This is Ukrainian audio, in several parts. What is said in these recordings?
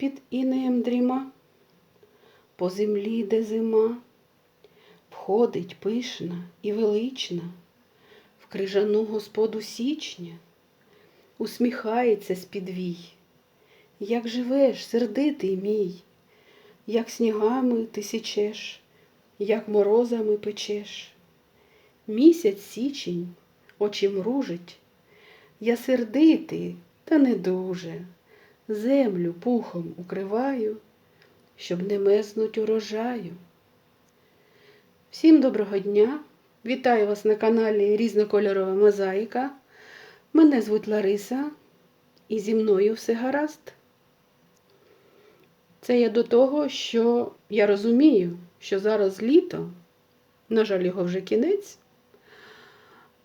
під інеєм дріма, по землі, де зима, входить пишна і велична, в крижану господу січня, усміхається з-під вій. Як живеш, сердитий мій, як снігами ти січеш, як морозами печеш. Місяць січень очі мружить, я сердитий, та не дуже, землю пухом укриваю, щоб не меснуть урожаю. Всім доброго дня! Вітаю вас на каналі Різнокольорова Мозаїка. Мене звуть Лариса, і зі мною все гаразд. Це я до того, що я розумію, що зараз літо, на жаль, його вже кінець,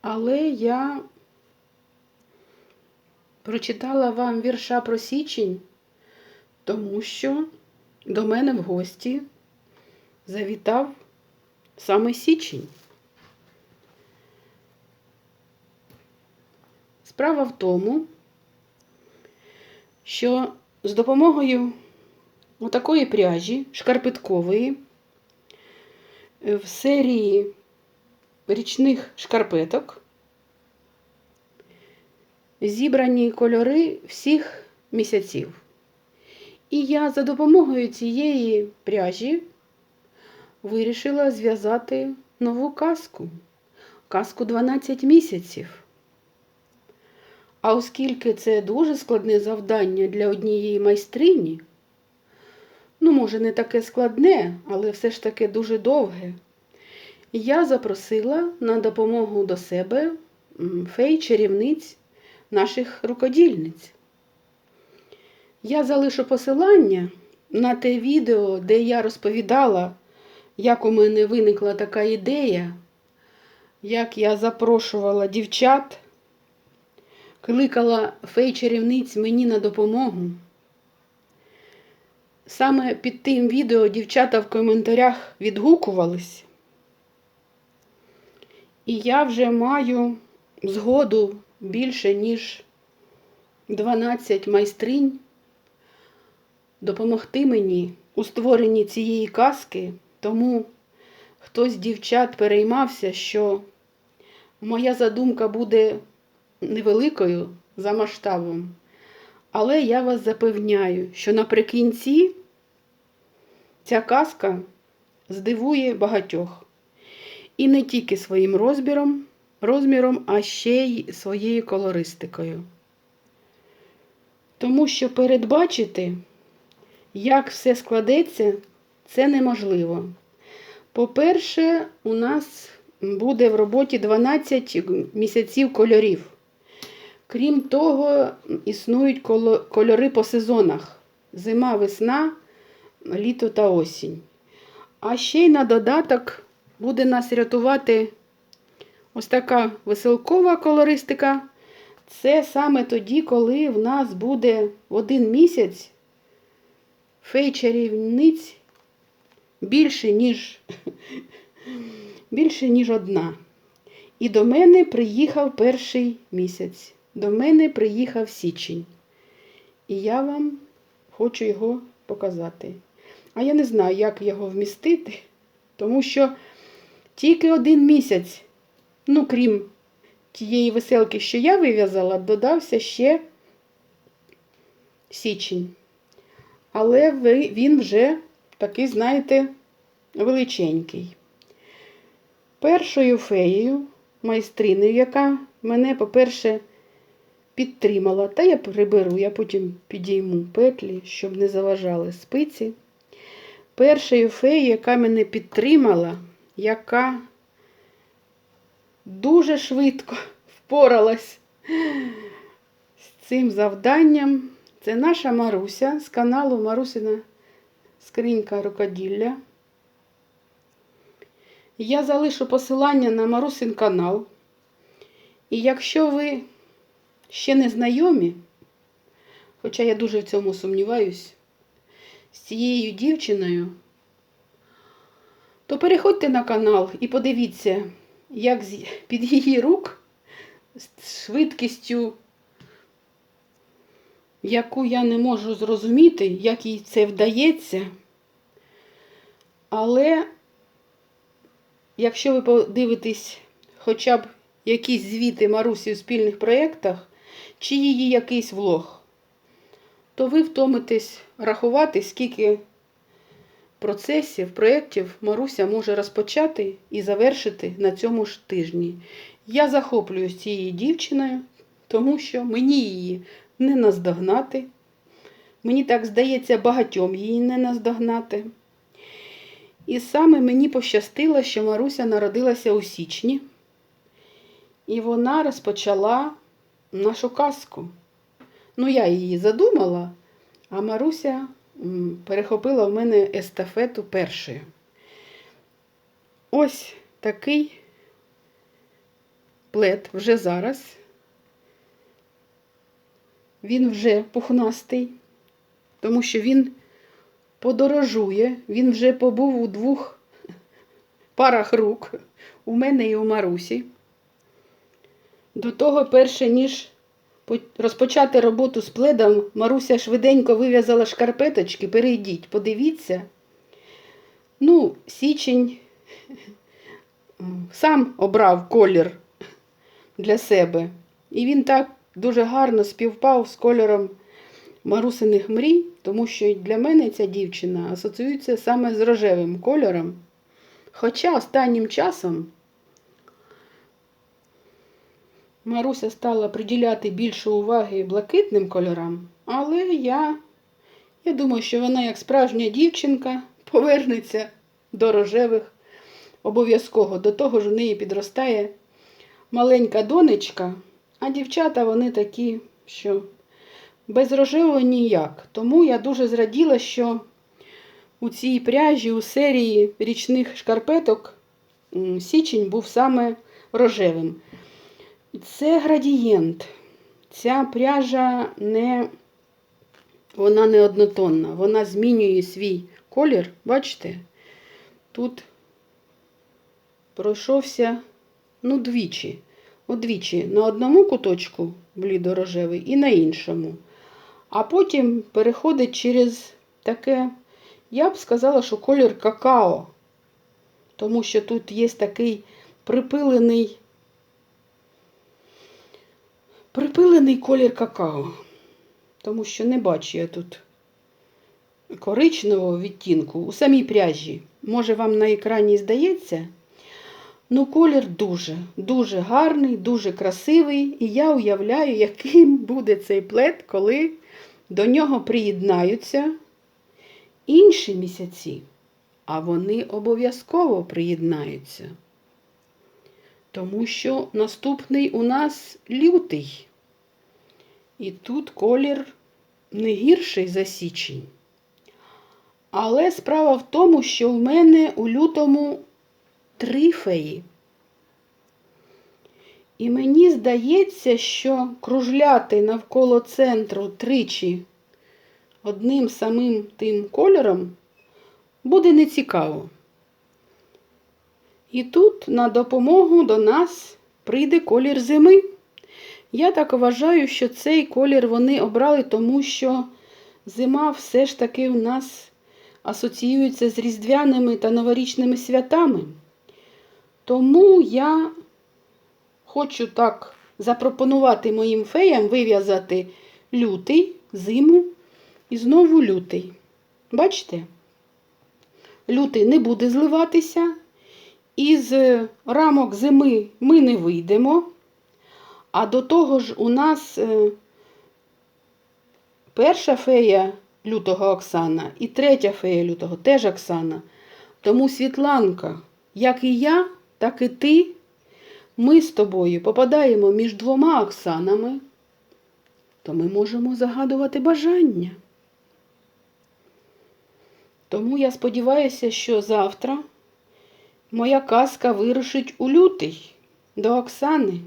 але я прочитала вам вірша про січень, тому що до мене в гості завітав саме січень. Справа в тому, що з допомогою отакої пряжі шкарпеткової в серії річних шкарпеток зібрані кольори всіх місяців. І я за допомогою цієї пряжі вирішила зв'язати нову казку. Казку 12 місяців. А оскільки це дуже складне завдання для однієї майстрині, ну, може, не таке складне, але все ж таки дуже довге, я запросила на допомогу до себе фей-чарівниць наших рукодільниць. Я залишу посилання на те відео, де я розповідала, як у мене виникла така ідея, як я запрошувала дівчат, кликала фей-чарівниць мені на допомогу. Саме під тим відео дівчата в коментарях відгукувались. І я вже маю згоду більше, ніж 12 майстринь допомогти мені у створенні цієї казки, тому хтось з дівчат переймався, що моя задумка буде невеликою за масштабом. Але я вас запевняю, що наприкінці ця казка здивує багатьох. І не тільки своїм розміром, розміром, а ще й своєю колористикою. Тому що передбачити, як все складеться, це неможливо. По-перше, у нас буде в роботі 12 місяців кольорів. Крім того, існують кольори по сезонах: зима, весна, літо та осінь. А ще й на додаток буде нас рятувати ось така веселкова колористика. Це саме тоді, коли в нас буде в один місяць фей-чарівниць більше, ніж, більше, ніж одна. І до мене приїхав перший місяць. До мене приїхав січень. І я вам хочу його показати. А я не знаю, як його вмістити, тому що тільки один місяць, ну, крім тієї веселки, що я вив'язала, додався ще січень. Але він вже такий, знаєте, величенький. Першою феєю, майстриною, яка мене, по-перше, підтримала, та я приберу, я потім підійму петлі, щоб не заважали спиці. Першою феєю, яка мене підтримала, яка дуже швидко впоралась з цим завданням, це наша Маруся з каналу Марусина Скринька рукоділля. Я залишу посилання на Марусин канал. І якщо ви ще не знайомі, хоча я дуже в цьому сумніваюсь, з цією дівчиною, то переходьте на канал і подивіться, як під її рук з швидкістю яку я не можу зрозуміти, як їй це вдається. Але якщо ви подивитесь хоча б якісь звіти Марусі у спільних проєктах, чи її якийсь влог, то ви втомитесь рахувати, скільки процесів, проєктів Маруся може розпочати і завершити на цьому ж тижні. Я захоплююсь цією дівчиною, тому що мені її не наздогнати. Мені так здається, багатьом її не наздогнати. І саме мені пощастило, що Маруся народилася у січні, і вона розпочала нашу казку. Ну, я її задумала, а Маруся перехопила в мене естафету першою. Ось такий плед вже зараз. Він вже пухнастий, тому що він подорожує, він вже побув у двох парах рук, у мене і у Марусі. До того, перше, ніж розпочати роботу з пледом, Маруся швиденько вив'язала шкарпеточки. Перейдіть, подивіться. Ну, січень сам обрав колір для себе. І він так дуже гарно співпав з кольором Марусиних мрій, тому що для мене ця дівчина асоціюється саме з рожевим кольором. Хоча останнім часом Маруся стала приділяти більше уваги блакитним кольорам, але я, я думаю, що вона, як справжня дівчинка, повернеться до рожевих обов'язково. До того ж у неї підростає маленька донечка, а дівчата вони такі, що без рожевого ніяк. Тому я дуже зраділа, що у цій пряжі, у серії річних шкарпеток січень був саме рожевим. Це градієнт. Ця пряжа не, вона не однотонна, вона змінює свій колір. Бачите? Тут пройшовся ну, двічі. Одвічі на одному куточку блідорожевий і на іншому. А потім переходить через таке, я б сказала, що колір какао. Тому що тут є такий припилений, припилений колір какао. Тому що не бачу я тут коричневого відтінку у самій пряжі. Може, вам на екрані здається? Ну, колір дуже, дуже гарний, дуже красивий. І я уявляю, яким буде цей плед, коли до нього приєднаються інші місяці. А вони обов'язково приєднаються. Тому що наступний у нас лютий. І тут колір не гірший за січень. Але справа в тому, що в мене у лютому три феї. І мені здається, що кружляти навколо центру тричі одним самим тим кольором буде нецікаво. І тут на допомогу до нас прийде колір зими. Я так вважаю, що цей колір вони обрали, тому що зима все ж таки у нас асоціюється з різдвяними та новорічними святами. Тому я хочу так запропонувати моїм феям вив'язати лютий, зиму і знову лютий. Бачите? Лютий не буде зливатися. Із рамок зими ми не вийдемо. А до того ж, у нас е, перша фея лютого Оксана і третя фея лютого теж Оксана. Тому Світланка, як і я, так і ти, ми з тобою попадаємо між двома Оксанами, то ми можемо загадувати бажання. Тому я сподіваюся, що завтра моя казка вирушить у лютий до Оксани.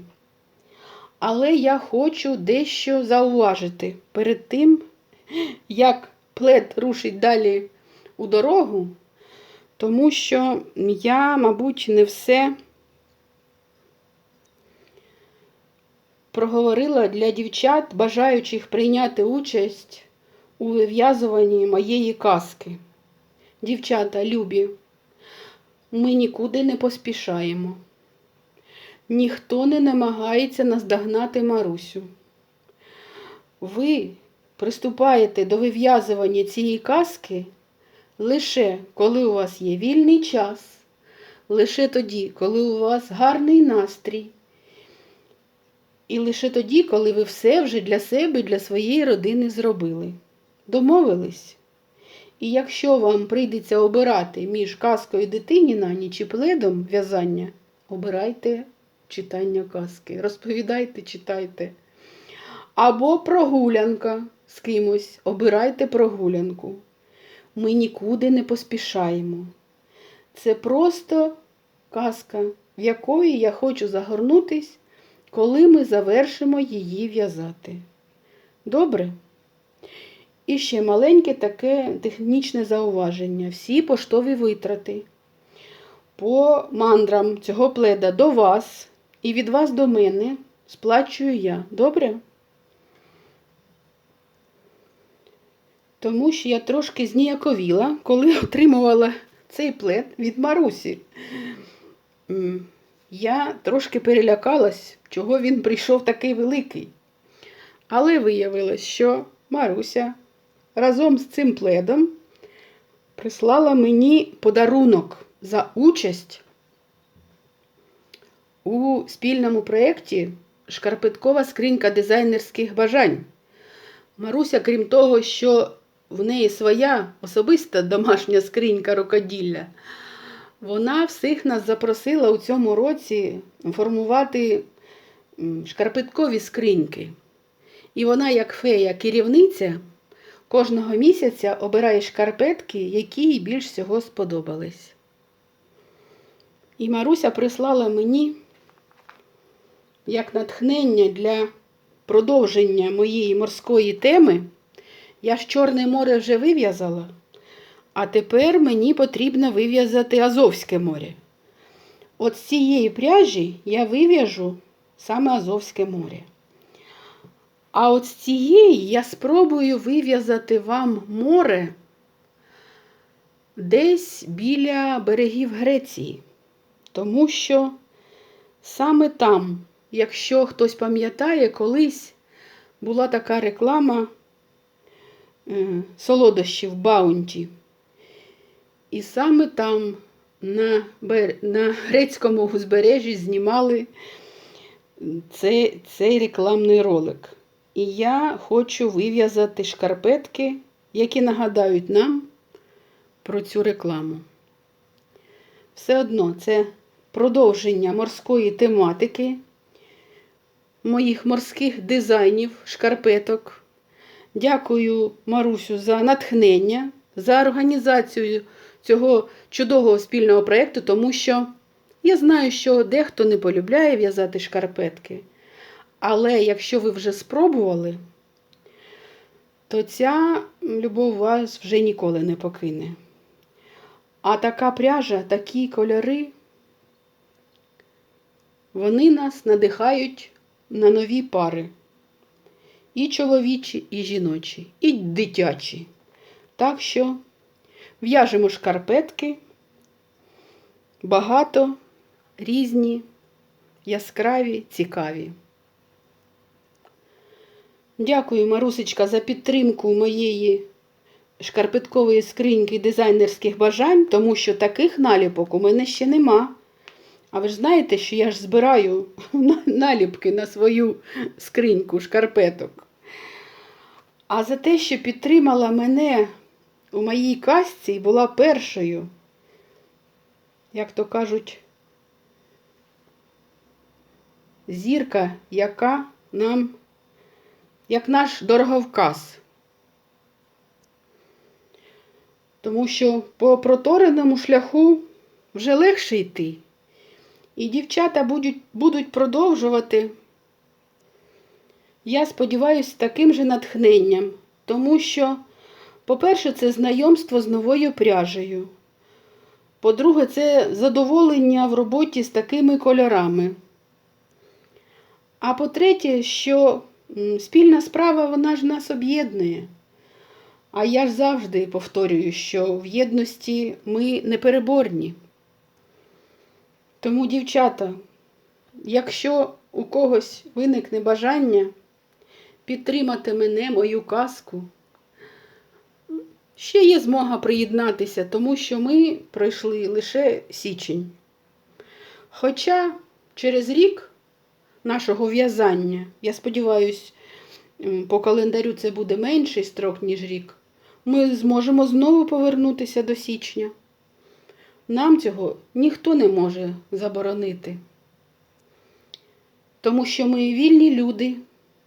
Але я хочу дещо зауважити перед тим, як плед рушить далі у дорогу, тому що я, мабуть, не все проговорила для дівчат, бажаючих прийняти участь у вив'язуванні моєї казки. Дівчата, любі, ми нікуди не поспішаємо. Ніхто не намагається наздогнати Марусю. Ви приступаєте до вив'язування цієї казки лише коли у вас є вільний час, лише тоді, коли у вас гарний настрій, і лише тоді, коли ви все вже для себе, для своєї родини зробили. Домовились? І якщо вам прийдеться обирати між казкою дитині на ніч і пледом в'язання, обирайте читання казки, розповідайте, читайте. Або прогулянка з кимось, обирайте прогулянку. Ми нікуди не поспішаємо. Це просто казка, в якої я хочу загорнутись, коли ми завершимо її в'язати. Добре? І ще маленьке таке технічне зауваження. Всі поштові витрати по мандрам цього пледа до вас і від вас до мене сплачую я. Добре? Тому що я трошки зніяковіла, коли отримувала цей плед від Марусі. Я трошки перелякалась, чого він прийшов такий великий. Але виявилось, що Маруся разом з цим пледом прислала мені подарунок за участь у спільному проєкті Шкарпеткова скринька дизайнерських бажань. Маруся, крім того, що в неї своя особиста домашня скринька рукоділля, вона всіх нас запросила у цьому році формувати шкарпеткові скриньки. І вона, як фея керівниця, кожного місяця обирає шкарпетки, які їй більш всього сподобались. І Маруся прислала мені як натхнення для продовження моєї морської теми. Я ж Чорне море вже вив'язала, а тепер мені потрібно вив'язати Азовське море. От з цієї пряжі я вив'яжу саме Азовське море. А от з цієї я спробую вив'язати вам море десь біля берегів Греції. Тому що саме там, якщо хтось пам'ятає, колись була така реклама е, солодощів Баунті. І саме там, на, на грецькому узбережжі, знімали цей, цей рекламний ролик. І я хочу вив'язати шкарпетки, які нагадають нам про цю рекламу. Все одно це продовження морської тематики, моїх морських дизайнів, шкарпеток. Дякую Марусю за натхнення, за організацію цього чудового спільного проєкту, тому що я знаю, що дехто не полюбляє в'язати шкарпетки. Але якщо ви вже спробували, то ця любов вас вже ніколи не покине. А така пряжа, такі кольори, вони нас надихають на нові пари. І чоловічі, і жіночі, і дитячі. Так що в'яжемо шкарпетки, багато, різні, яскраві, цікаві. Дякую, Марусечка, за підтримку моєї шкарпеткової скриньки дизайнерських бажань, тому що таких наліпок у мене ще нема. А ви ж знаєте, що я ж збираю наліпки на свою скриньку шкарпеток. А за те, що підтримала мене у моїй казці і була першою, як то кажуть, зірка, яка нам, як наш дороговказ. Тому що по протореному шляху вже легше йти. І дівчата будуть, будуть продовжувати, я сподіваюся, таким же натхненням. Тому що, по-перше, це знайомство з новою пряжею. По-друге, це задоволення в роботі з такими кольорами. А по-третє, що спільна справа вона ж нас об'єднує. А я ж завжди повторюю, що в єдності ми непереборні. Тому, дівчата, якщо у когось виникне бажання підтримати мене, мою казку, ще є змога приєднатися, тому що ми пройшли лише січень. Хоча через рік нашого в'язання, я сподіваюся, по календарю це буде менший строк, ніж рік, ми зможемо знову повернутися до січня. Нам цього ніхто не може заборонити. Тому що ми вільні люди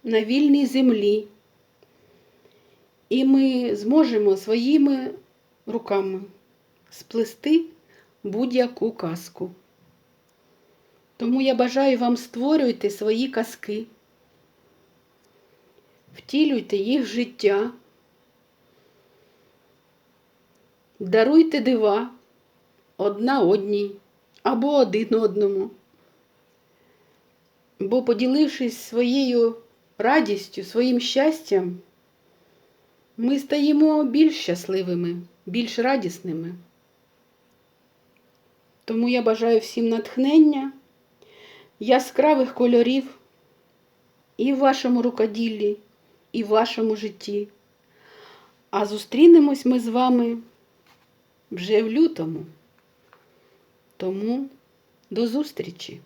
на вільній землі. І ми зможемо своїми руками сплести будь-яку казку. Тому я бажаю вам створюйте свої казки, втілюйте їх життя, даруйте дива одна одній або один одному. Бо, поділившись своєю радістю, своїм щастям, ми стаємо більш щасливими, більш радісними. Тому я бажаю всім натхнення, яскравих кольорів і в вашому рукоділлі, і в вашому житті. А зустрінемось ми з вами вже в лютому. Тому до зустрічі!